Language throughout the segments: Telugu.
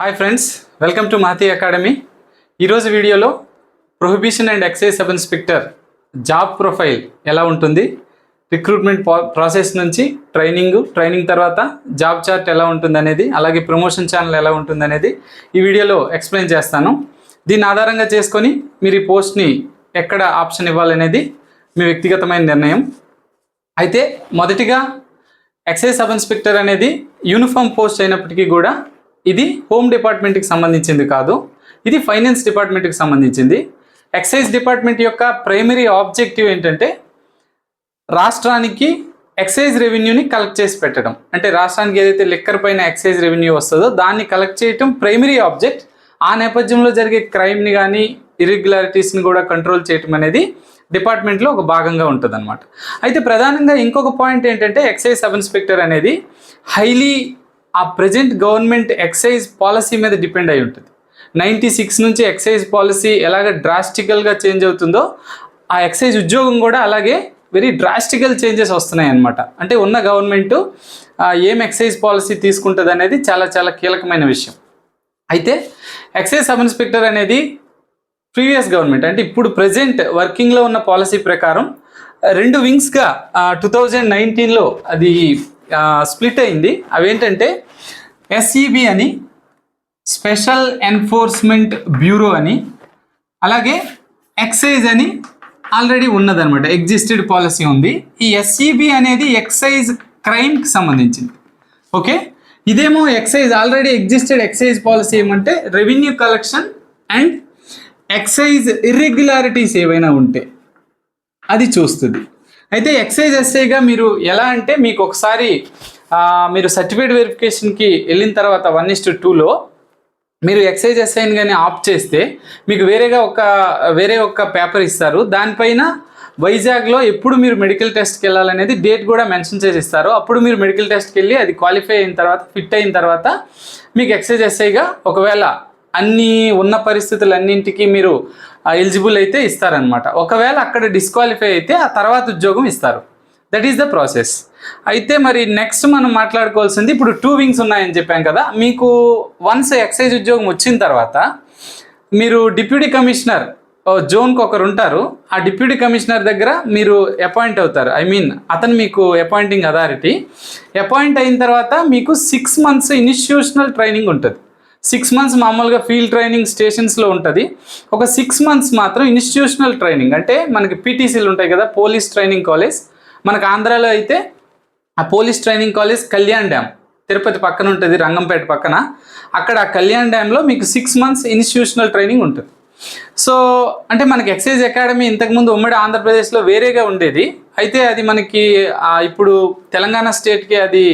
Hi friends welcome to Mahathi academy ఈరోజు వీడియోలో prohibition and excise sub inspector job profile ఎలా ఉంటుంది రిక్రూట్మెంట్ ప్రాసెస్ నుంచి ట్రైనింగ్ ట్రైనింగ్ తర్వాత జాబ్ చార్ట్ ఎలా ఉంటుంది అనేది అలాగే ప్రమోషన్ ఛానల్ ఎలా ఉంటుంది అనేది ఈ వీడియోలో ఎక్స్ప్లెయిన్ చేస్తాను. దీని ఆధారంగా చేసుకొని మీరు ఈ పోస్ట్ని ఎక్కడ ఆప్షన్ ఇవ్వాలనేది మీ వ్యక్తిగతమైన నిర్ణయం. అయితే మొదటిగా ఎక్సైజ్ సబ్ ఇన్స్పెక్టర్ అనేది యూనిఫామ్ పోస్ట్ అయినప్పటికీ కూడా ఇది హోమ్ డిపార్ట్మెంట్కి సంబంధించింది కాదు ఇది ఫైనాన్స్ డిపార్ట్మెంట్కి సంబంధించింది. ఎక్సైజ్ డిపార్ట్మెంట్ యొక్క ప్రైమరీ ఆబ్జెక్టివ్ ఏంటంటే రాష్ట్రానికి ఎక్సైజ్ రెవెన్యూని కలెక్ట్ చేసి పెట్టడం. అంటే రాష్ట్రానికి ఏదైతే లిక్కర్ పైన ఎక్సైజ్ రెవెన్యూ వస్తుందో దాన్ని కలెక్ట్ చేయటం ప్రైమరీ ఆబ్జెక్ట్. ఆ నేపథ్యంలో జరిగే క్రైమ్ని కానీ ఇర్రెగ్యులారిటీస్ని కూడా కంట్రోల్ చేయటం అనేది డిపార్ట్మెంట్లో ఒక భాగంగా ఉంటుంది అనమాట అయితే ప్రధానంగా ఇంకొక పాయింట్ ఏంటంటే ఎక్సైజ్ సబ్ ఇన్స్పెక్టర్ అనేది హైలీ ఆ ప్రజెంట్ గవర్నమెంట్ ఎక్సైజ్ పాలసీ మీద డిపెండ్ అయి ఉంటుంది. నైంటీ సిక్స్ నుంచి ఎక్సైజ్ పాలసీ ఎలాగ డ్రాస్టికల్గా చేంజ్ అవుతుందో ఆ ఎక్సైజ్ ఉద్యోగం కూడా అలాగే వెరీ డ్రాస్టికల్ చేంజెస్ వస్తున్నాయి అన్నమాట అంటే ఉన్న గవర్నమెంట్ ఏం ఎక్సైజ్ పాలసీ తీసుకుంటుంది అనేది చాలా చాలా కీలకమైన విషయం. అయితే ఎక్సైజ్ సబ్ ఇన్స్పెక్టర్ అనేది ప్రీవియస్ గవర్నమెంట్ అంటే ఇప్పుడు ప్రజెంట్ వర్కింగ్లో ఉన్న పాలసీ ప్రకారం రెండు వింగ్స్గా టూ థౌజండ్ నైన్టీన్లో అది స్ప్లిట్ అయింది. అవేంటంటే ఎస్ఈబి అని స్పెషల్ ఎన్ఫోర్స్మెంట్ బ్యూరో అని అలాగే ఎక్సైజ్ అని ఆల్రెడీ ఉన్నదనమాట ఎగ్జిస్టెడ్ పాలసీ ఉంది. ఈ ఎస్ఈబి అనేది ఎక్సైజ్ క్రైమ్కి సంబంధించింది. ఓకే ఇదేమో excise already existed excise policy ఏమంటే revenue collection and excise irregularities ఏవైనా ఉంటే అది చూస్తుంది. అయితే ఎక్సైజ్ ఎస్ఐగా మీరు ఎలా అంటే మీకు ఒకసారి మీరు సర్టిఫికేట్ వెరిఫికేషన్కి వెళ్ళిన తర్వాత వన్ ఇస్ టూలో మీరు ఎక్సైజ్ ఎస్ఐని కానీ ఆప్ చేస్తే మీకు వేరేగా ఒక వేరే ఒక పేపర్ ఇస్తారు. దానిపైన వైజాగ్లో ఎప్పుడు మీరు మెడికల్ టెస్ట్కి వెళ్ళాలనేది డేట్ కూడా మెన్షన్ చేసి ఇస్తారు. అప్పుడు మీరు మెడికల్ టెస్ట్కి వెళ్ళి అది క్వాలిఫై అయిన తర్వాత ఫిట్ అయిన తర్వాత మీకు ఎక్సైజ్ ఎస్ఐగా ఒకవేళ అన్ని ఉన్న పరిస్థితులన్నింటికి మీరు ఎలిజిబుల్ అయితే ఇస్తారనమాట ఒకవేళ అక్కడ డిస్క్వాలిఫై అయితే ఆ తర్వాత ఉద్యోగం ఇస్తారు. దట్ ఈస్ ద ప్రాసెస్ అయితే మరి నెక్స్ట్ మనం మాట్లాడుకోవాల్సింది ఇప్పుడు టూ వింగ్స్ ఉన్నాయని చెప్పాం కదా మీకు వన్స్ ఎక్సైజ్ ఉద్యోగం వచ్చిన తర్వాత మీరు డిప్యూటీ కమిషనర్ జోన్కి ఒకరు ఉంటారు. ఆ డిప్యూటీ కమిషనర్ దగ్గర మీరు అపాయింట్ అవుతారు. ఐ మీన్ అతను మీకు అపాయింటింగ్ అథారిటీ అపాయింట్ అయిన తర్వాత మీకు సిక్స్ మంత్స్ ఇన్స్టిట్యూషనల్ ట్రైనింగ్ ఉంటుంది. సిక్స్ మంత్స్ మామూలుగా ఫీల్డ్ ట్రైనింగ్ స్టేషన్స్లో ఉంటుంది. ఒక సిక్స్ మంత్స్ మాత్రం ఇన్స్టిట్యూషనల్ ట్రైనింగ్. అంటే మనకి పీటీసీలు ఉంటాయి కదా పోలీస్ ట్రైనింగ్ కాలేజ్. మనకు ఆంధ్రాలో అయితే ఆ police training college Kalyan dam. Tirupati పక్కన ఉంటుంది రంగంపేట పక్కన. అక్కడ ఆ కళ్యాణ్ డ్యామ్లో మీకు సిక్స్ మంత్స్ ఇన్స్టిట్యూషనల్ ట్రైనింగ్ ఉంటుంది. సో అంటే మనకి ఎక్సైజ్ అకాడమీ ఇంతకుముందు ఉమ్మడి ఆంధ్రప్రదేశ్లో వేరేగా ఉండేది. అయితే అది మనకి ఇప్పుడు తెలంగాణ స్టేట్కి అది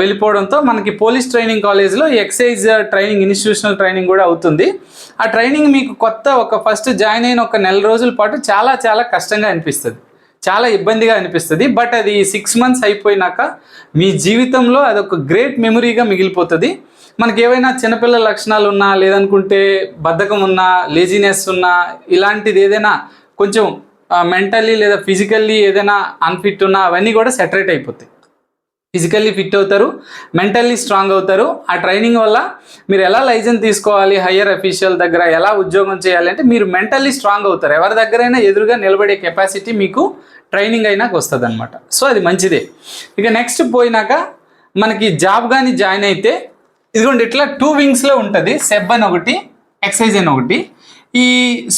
వెళ్ళిపోవడంతో మనకి పోలీస్ ట్రైనింగ్ కాలేజ్లో ఎక్సైజ్ ట్రైనింగ్ ఇన్స్టిట్యూషనల్ ట్రైనింగ్ కూడా అవుతుంది. ఆ ట్రైనింగ్ మీకు కొత్త ఒక ఫస్ట్ జాయిన్ అయిన ఒక నెల రోజుల పాటు చాలా చాలా కష్టంగా అనిపిస్తుంది. చాలా ఇబ్బందిగా అనిపిస్తుంది. బట్ అది సిక్స్ మంత్స్ అయిపోయినాక మీ జీవితంలో అదొక గ్రేట్ మెమరీగా మిగిలిపోతుంది. మనకి ఏవైనా చిన్నపిల్లల లక్షణాలు ఉన్నా లేదనుకుంటే బద్ధకం ఉన్నా లేజినెస్ ఉన్నా ఇలాంటిది ఏదైనా కొంచెం మెంటల్లీ లేదా ఫిజికల్లీ ఏదైనా అన్ఫిట్ ఉన్నా అవన్నీ కూడా సెటరేట్ అయిపోతాయి. ఫిజికల్లీ ఫిట్ అవుతారు మెంటల్లీ స్ట్రాంగ్ అవుతారు. ఆ ట్రైనింగ్ వల్ల మీరు ఎలా లైజెన్స్ తీసుకోవాలి హయ్యర్ అఫీషియల్ దగ్గర ఎలా ఉద్యోగం చేయాలి అంటే మీరు మెంటల్లీ స్ట్రాంగ్ అవుతారు. ఎవరి దగ్గరైనా ఎదురుగా నిలబడే కెపాసిటీ మీకు ట్రైనింగ్ అయినాక వస్తుంది అనమాట సో అది మంచిదే. ఇక నెక్స్ట్ పోయినాక మనకి జాబ్ కానీ జాయిన్ అయితే ఇదిగోండి ఇట్లా టూ వింగ్స్లో ఉంటుంది. సెబ్ అని ఒకటి ఎక్సైజ్ అని ఒకటి. ఈ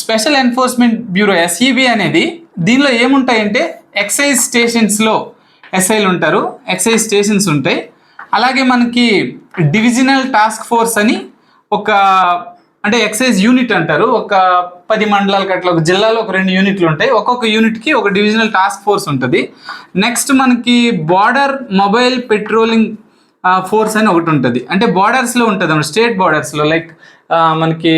స్పెషల్ ఎన్ఫోర్స్మెంట్ బ్యూరో ఎస్ఈబి అనేది దీనిలో ఏముంటాయంటే ఎక్సైజ్ స్టేషన్స్లో ఎస్ఐలు ఉంటారు. ఎక్సైజ్ స్టేషన్స్ ఉంటాయి. అలాగే మనకి డివిజనల్ టాస్క్ ఫోర్స్ అని ఒక అంటే ఎక్సైజ్ యూనిట్ అంటారు. ఒక పది మండలాలకి అట్లా ఒక జిల్లాలో ఒక రెండు యూనిట్లు ఉంటాయి. ఒక్కొక్క యూనిట్కి ఒక డివిజనల్ టాస్క్ ఫోర్స్ ఉంటుంది. నెక్స్ట్ మనకి బార్డర్ మొబైల్ పెట్రోలింగ్ ఫోర్స్ అని ఒకటి ఉంటుంది. అంటే బార్డర్స్లో ఉంటుంది. అన్నమాట స్టేట్ బార్డర్స్లో లైక్ మనకి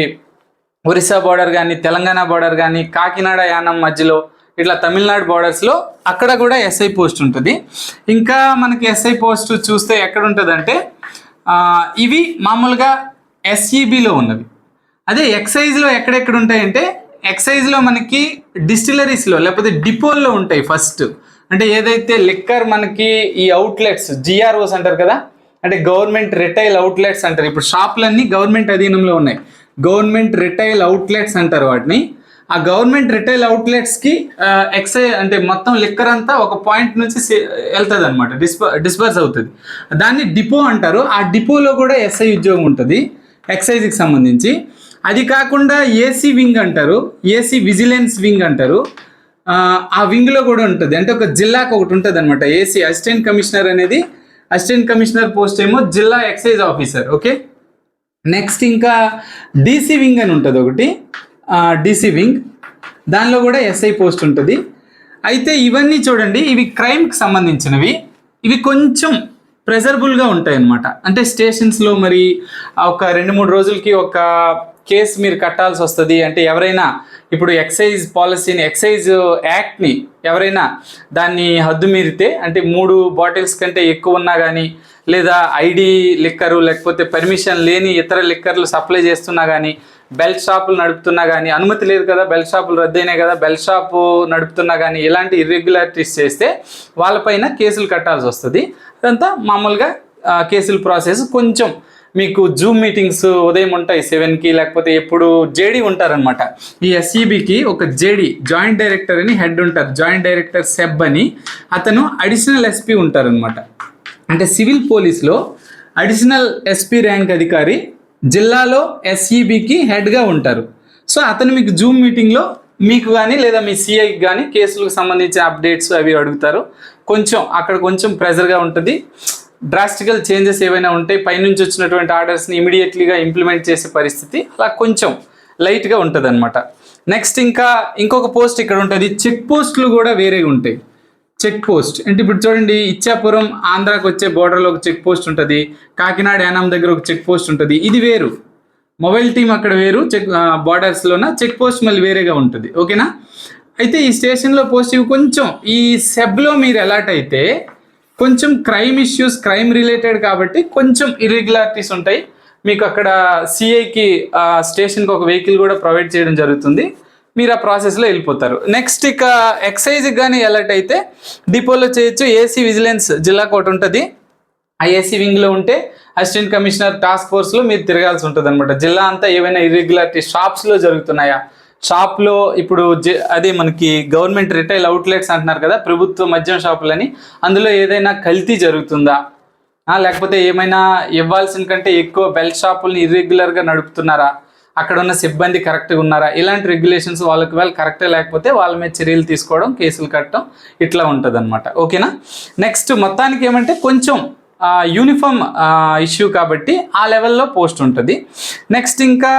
ఒరిస్సా బార్డర్ కానీ తెలంగాణ బార్డర్ కానీ కాకినాడ యానం మధ్యలో ఇట్లా తమిళనాడు బార్డర్స్లో అక్కడ కూడా ఎస్ఐ పోస్ట్ ఉంటుంది. ఇంకా మనకి ఎస్ఐ పోస్ట్ చూస్తే ఎక్కడ ఉంటుందంటే ఇవి మామూలుగా ఎస్ఈబిలో ఉన్నవి. అదే ఎక్సైజ్లో ఎక్కడెక్కడ ఉంటాయంటే ఎక్సైజ్లో మనకి డిస్టిలరీస్లో లేకపోతే డిపోల్లో ఉంటాయి ఫస్ట్ అంటే ఏదైతే లిక్కర్ మనకి ఈ అవుట్లెట్స్ జిఆర్ఓస్ అంటారు కదా అంటే గవర్నమెంట్ రిటైల్ అవుట్లెట్స్ అంటారు. ఇప్పుడు షాపులన్నీ గవర్నమెంట్ అధీనంలో ఉన్నాయి. గవర్నమెంట్ రిటైల్ అవుట్లెట్స్ అంటారు వాటిని. ఆ గవర్నమెంట్ రిటైల్ అవుట్లెట్స్కి ఎక్సైజ్ అంటే మొత్తం లిక్కర్ అంతా ఒక పాయింట్ నుంచి వెళ్తుంది అనమాట డిస్ప డిస్పర్స్ అవుతుంది. దాన్ని డిపో అంటారు. ఆ డిపోలో కూడా ఎస్ఐ ఉద్యోగం ఉంటుంది ఎక్సైజ్కి సంబంధించి. అది కాకుండా ఏసీ వింగ్ అంటారు ఏసీ విజిలెన్స్ వింగ్ అంటారు. ఆ, ఆ వింగ్లో కూడా ఉంటుంది. అంటే ఒక జిల్లాకు ఒకటి ఉంటుంది అనమాట ఏసీ అసిస్టెంట్ కమిషనర్ అనేది అసిస్టెంట్ కమిషనర్ పోస్ట్ ఏమో జిల్లా ఎక్సైజ్ ఆఫీసర్ ఓకే? నెక్స్ట్ ఇంకా డీసీ వింగ్ అని ఉంటుంది ఒకటి. డీసీ వింగ్ దానిలో కూడా ఎస్ఐ పోస్ట్ ఉంటుంది. అయితే ఇవన్నీ చూడండి ఇవి క్రైమ్కి సంబంధించినవి. ఇవి కొంచెం ప్రెజరబుల్గా ఉంటాయి అన్నమాట అంటే స్టేషన్స్లో మరి ఒక రెండు మూడు రోజులకి ఒక కేసు మీరు కట్టాల్సి వస్తుంది. అంటే ఎవరైనా ఇప్పుడు ఎక్సైజ్ పాలసీని ఎక్సైజ్ యాక్ట్ని ఎవరైనా దాన్ని హద్దు మీరితే అంటే మూడు బాటిల్స్ కంటే ఎక్కువ ఉన్నా కానీ లేదా ఐడి లిక్కరు లేకపోతే పర్మిషన్ లేని ఇతర లిక్కర్లు సప్లై చేస్తున్నా కానీ బెల్ట్ షాపులు నడుపుతున్నా కానీ అనుమతి లేదు కదా బెల్ట్ షాపులు రద్దయినాయి కదా బెల్ట్ షాపు నడుపుతున్నా కానీ ఇలాంటి ఇర్రెగ్యులారిటీస్ చేస్తే వాళ్ళపైన కేసులు కట్టాల్సి వస్తుంది. అదంతా మామూలుగా కేసుల ప్రాసెస్ కొంచెం మీకు జూమ్ మీటింగ్స్ ఉదయం ఉంటాయి సెవెన్కి లేకపోతే ఎప్పుడు జేడీ ఉంటారనమాట ఈ ఎస్ఈబికి ఒక జేడీ జాయింట్ డైరెక్టర్ అని హెడ్ ఉంటారు. జాయింట్ డైరెక్టర్ సెబ్ అని. అతను అడిషనల్ ఎస్పీ ఉంటారనమాట అంటే సివిల్ పోలీస్లో అడిషనల్ ఎస్పీ ర్యాంక్ అధికారి జిల్లాలో ఎస్ఈబికి హెడ్గా ఉంటారు. సో అతను మీకు జూమ్ మీటింగ్లో మీకు కానీ లేదా మీ సిఐకి కానీ కేసులకు సంబంధించిన అప్డేట్స్ అవి అడుగుతారు. కొంచెం అక్కడ కొంచెం ప్రెజర్గా ఉంటుంది. డ్రాస్టికల్ చేంజెస్ ఏవైనా ఉంటే పైనుంచి వచ్చినటువంటి ఆర్డర్స్ని ఇమీడియట్లీగా ఇంప్లిమెంట్ చేసే పరిస్థితి అలా కొంచెం లైట్గా ఉంటుంది అనమాట నెక్స్ట్ ఇంకా ఇంకొక పోస్ట్ ఇక్కడ ఉంటుంది. చెక్ పోస్టులు కూడా వేరేగా ఉంటాయి. చెక్ పోస్ట్ అంటే ఇప్పుడు చూడండి ఇచ్చాపురం ఆంధ్రాకి వచ్చే బోర్డర్లో ఒక చెక్ పోస్ట్ ఉంటుంది. కాకినాడ యానాం దగ్గర ఒక చెక్ పోస్ట్ ఉంటుంది. ఇది వేరు. మొబైల్ టీం అక్కడ వేరు. చెక్ బార్డర్స్లోన చెక్ పోస్ట్ మళ్ళీ వేరేగా ఉంటుంది. ఓకేనా అయితే ఈ స్టేషన్లో పోస్ట్ ఇవి కొంచెం ఈ సెబ్లో మీరు ఎలాట్ అయితే కొంచెం క్రైమ్ ఇష్యూస్ క్రైమ్ రిలేటెడ్ కాబట్టి కొంచెం ఇర్రెగ్యులారిటీస్ ఉంటాయి. మీకు అక్కడ సిఐకి స్టేషన్కి ఒక వెహికల్ కూడా ప్రొవైడ్ చేయడం జరుగుతుంది. మీరు ఆ ప్రాసెస్లో వెళ్ళిపోతారు. నెక్స్ట్ ఇక ఎక్సైజ్కి కానీ అలర్ట్ అయితే డిపోలో చేయొచ్చు. ఏసీ విజిలెన్స్ జిల్లాకు ఒకటి ఉంటుంది. ఆ ఏసీ వింగ్లో ఉంటే అసిస్టెంట్ కమిషనర్ టాస్క్ ఫోర్స్లో మీరు తిరగాల్సి ఉంటుంది అనమాట జిల్లా అంతా ఏవైనా ఇర్రెగ్యులారిటీ షాప్స్లో జరుగుతున్నాయా? షాప్లో ఇప్పుడు అదే మనకి గవర్నమెంట్ రిటైల్ అవుట్లెట్స్ అంటున్నారు కదా ప్రభుత్వ మద్యం షాపులని అందులో ఏదైనా కల్తీ జరుగుతుందా? లేకపోతే ఏమైనా ఇవ్వాల్సిన కంటే ఎక్కువ బెల్ట్ షాపుల్ని ఇర్రెగ్యులర్గా నడుపుతున్నారా? అక్కడ ఉన్న సిబ్బంది కరెక్ట్గా ఉన్నారా? ఇలాంటి రెగ్యులేషన్స్ వాళ్ళకి వాళ్ళు కరెక్టే లేకపోతే వాళ్ళ మీద చర్యలు తీసుకోవడం కేసులు కట్టడం ఇట్లా ఉంటుంది అనమాట ఓకేనా? నెక్స్ట్ మొత్తానికి ఏమంటే కొంచెం యూనిఫామ్ ఇష్యూ కాబట్టి ఆ లెవెల్లో పోస్ట్ ఉంటుంది. నెక్స్ట్ ఇంకా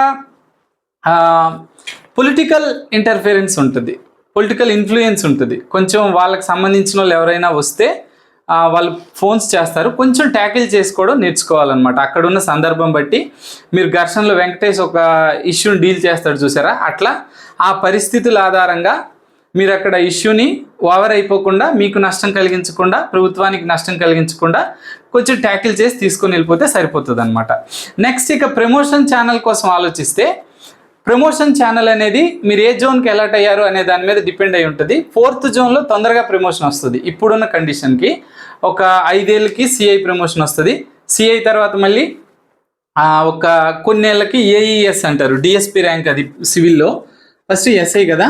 పొలిటికల్ ఇంటర్ఫిరెన్స్ ఉంటుంది. పొలిటికల్ ఇన్ఫ్లుయెన్స్ ఉంటుంది. కొంచెం వాళ్ళకి సంబంధించిన వాళ్ళు ఎవరైనా వస్తే వాళ్ళు ఫోన్స్ చేస్తారు. కొంచెం ట్యాకిల్ చేసుకోవడం నేర్చుకోవాలన్నమాట. అక్కడ ఉన్న సందర్భం బట్టి మీరు ఘర్షణలో వెంకటేష్ ఒక ఇష్యూని డీల్ చేస్తాడు చూసారా? అట్లా ఆ పరిస్థితుల ఆధారంగా మీరు అక్కడ ఇష్యూని ఓవర్ అయిపోకుండా మీకు నష్టం కలిగించకుండా ప్రభుత్వానికి నష్టం కలిగించకుండా కొంచెం ట్యాకిల్ చేసి తీసుకొని వెళ్ళిపోతే సరిపోతుంది అనమాట నెక్స్ట్ ఇక ప్రమోషన్ ఛానల్ కోసం ఆలోచిస్తే ప్రమోషన్ ఛానల్ అనేది మీరు ఏ జోన్కి అలర్ట్ అయ్యారు అనే దాని మీద డిపెండ్ అయి ఉంటుంది. ఫోర్త్ జోన్లో తొందరగా ప్రమోషన్ వస్తుంది. ఇప్పుడున్న కండిషన్కి ఒక ఐదేళ్ళకి సిఐ ప్రమోషన్ వస్తుంది. సిఐ తర్వాత మళ్ళీ ఒక కొన్నేళ్ళకి ఏఈఎస్ అంటారు. డిఎస్పి ర్యాంక్ అది సివిల్లో ఫస్ట్ ఎస్ఐ కదా.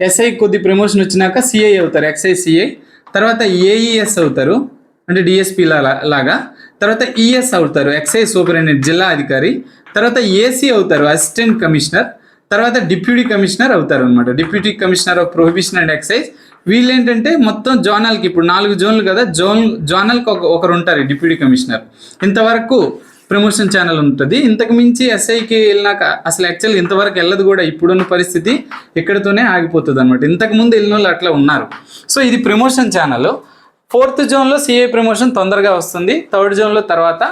ఎస్ఐ కొద్ది ప్రమోషన్ వచ్చినాక సిఐ అవుతారు. ఎక్స్ఐ సిఐ తర్వాత ఏఈఎస్ అవుతారు. అంటే డిఎస్పి లాగా. తర్వాత ఈఎస్ అవుతారు. ఎక్సైజ్ సూపరింటెండెంట్ జిల్లా అధికారి. తర్వాత ఏసీ అవుతారు. అసిస్టెంట్ కమిషనర్ తర్వాత డిప్యూటీ కమిషనర్ అవుతారు అనమాట deputy commissioner of prohibition and excise. వీళ్ళు ఏంటంటే మొత్తం జోనల్కి ఇప్పుడు నాలుగు జోన్లు కదా జోన్ జోనల్కి ఒక ఒకరు ఉంటారు డిప్యూటీ కమిషనర్. ఇంతవరకు ప్రమోషన్ ఛానల్ ఉంటుంది. ఇంతకు మించి ఎస్ఐకి వెళ్ళినాక అసలు యాక్చువల్ ఇంతవరకు వెళ్ళదు కూడా ఇప్పుడున్న పరిస్థితి ఇక్కడతోనే ఆగిపోతుంది అనమాట ఇంతకు ముందు వెళ్ళిన వాళ్ళు అట్లా ఉన్నారు. సో ఇది ప్రమోషన్ ఛానల్. ఫోర్త్ జోన్లో సిఏ ప్రమోషన్ తొందరగా వస్తుంది. థర్డ్ జోన్లో తర్వాత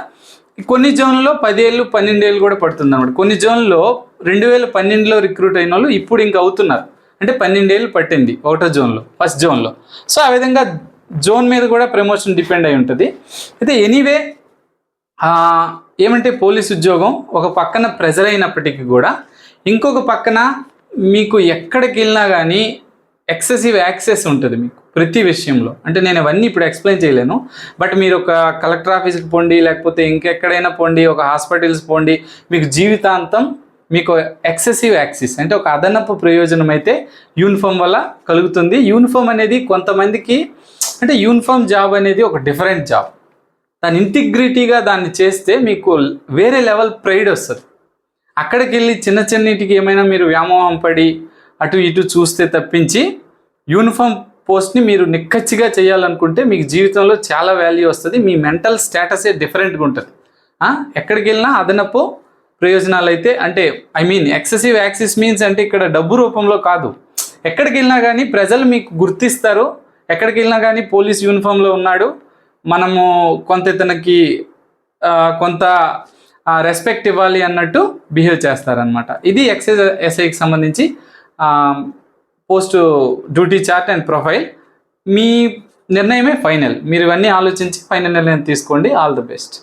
కొన్ని జోన్లో పదేళ్ళు పన్నెండేళ్ళు కూడా పడుతుంది అనమాట కొన్ని జోన్లో రెండు వేల పన్నెండులో రిక్రూట్ అయిన వాళ్ళు ఇప్పుడు ఇంకా అవుతున్నారు. అంటే పన్నెండేళ్ళు పట్టింది ఒకటో జోన్లో ఫస్ట్ జోన్లో. సో ఆ విధంగా జోన్ మీద కూడా ప్రమోషన్ డిపెండ్ అయి ఉంటుంది. అయితే ఎనీవే ఏమంటే పోలీస్ ఉద్యోగం ఒక పక్కన ప్రెజర్ అయినప్పటికీ కూడా ఇంకొక పక్కన మీకు ఎక్కడికి వెళ్ళినా కానీ ఎక్సెసివ్ యాక్సెస్ ఉంటుంది మీకు. ప్రతి విషయంలో. అంటే నేను అవన్నీ ఇప్పుడు ఎక్స్ప్లెయిన్ చేయలేను. బట్ మీరు ఒక కలెక్టర్ ఆఫీస్కి పోండి లేకపోతే ఇంకెక్కడైనా పోండి ఒక హాస్పిటల్స్ పోండి మీకు జీవితాంతం మీకు ఎక్సెసివ్ యాక్సిస్ అంటే ఒక అదనపు ప్రయోజనం అయితే యూనిఫామ్ వల్ల కలుగుతుంది. యూనిఫామ్ అనేది కొంతమందికి అంటే యూనిఫామ్ జాబ్ అనేది ఒక డిఫరెంట్ జాబ్. దాని ఇంటిగ్రిటీగా దాన్ని చేస్తే మీకు వేరే లెవెల్ ప్రైడ్ వస్తుంది. అక్కడికి వెళ్ళి చిన్న చిన్నిటికి ఏమైనా మీరు వ్యామోహం పడి అటు ఇటు చూస్తే తప్పించి యూనిఫామ్ పోస్ట్ని మీరు నిక్కచ్చిగా చేయాలనుకుంటే మీకు జీవితంలో చాలా వాల్యూ వస్తుంది. మీ మెంటల్ స్టేటసే డిఫరెంట్గా ఉంటుంది. ఎక్కడికి వెళ్ళినా అదనపు ప్రయోజనాలు అయితే అంటే I mean excessive access means అంటే ఇక్కడ డబ్బు రూపంలో కాదు. ఎక్కడికి వెళ్ళినా కానీ ప్రజలు మీకు గుర్తిస్తారు. ఎక్కడికి వెళ్ళినా కానీ పోలీస్ యూనిఫామ్లో ఉన్నాడు. మనము కొంత ఇతనికి కొంత రెస్పెక్ట్ ఇవ్వాలి అన్నట్టు బిహేవ్ చేస్తారనమాట ఇది ఎక్సైజ్ ఎస్ఐకి సంబంధించి post duty chart and profile. మీ నిర్ణయమే ఫైనల్. మీరు ఇవన్నీ ఆలోచించి ఫైనల్ నిర్ణయం తీసుకోండి. All the best.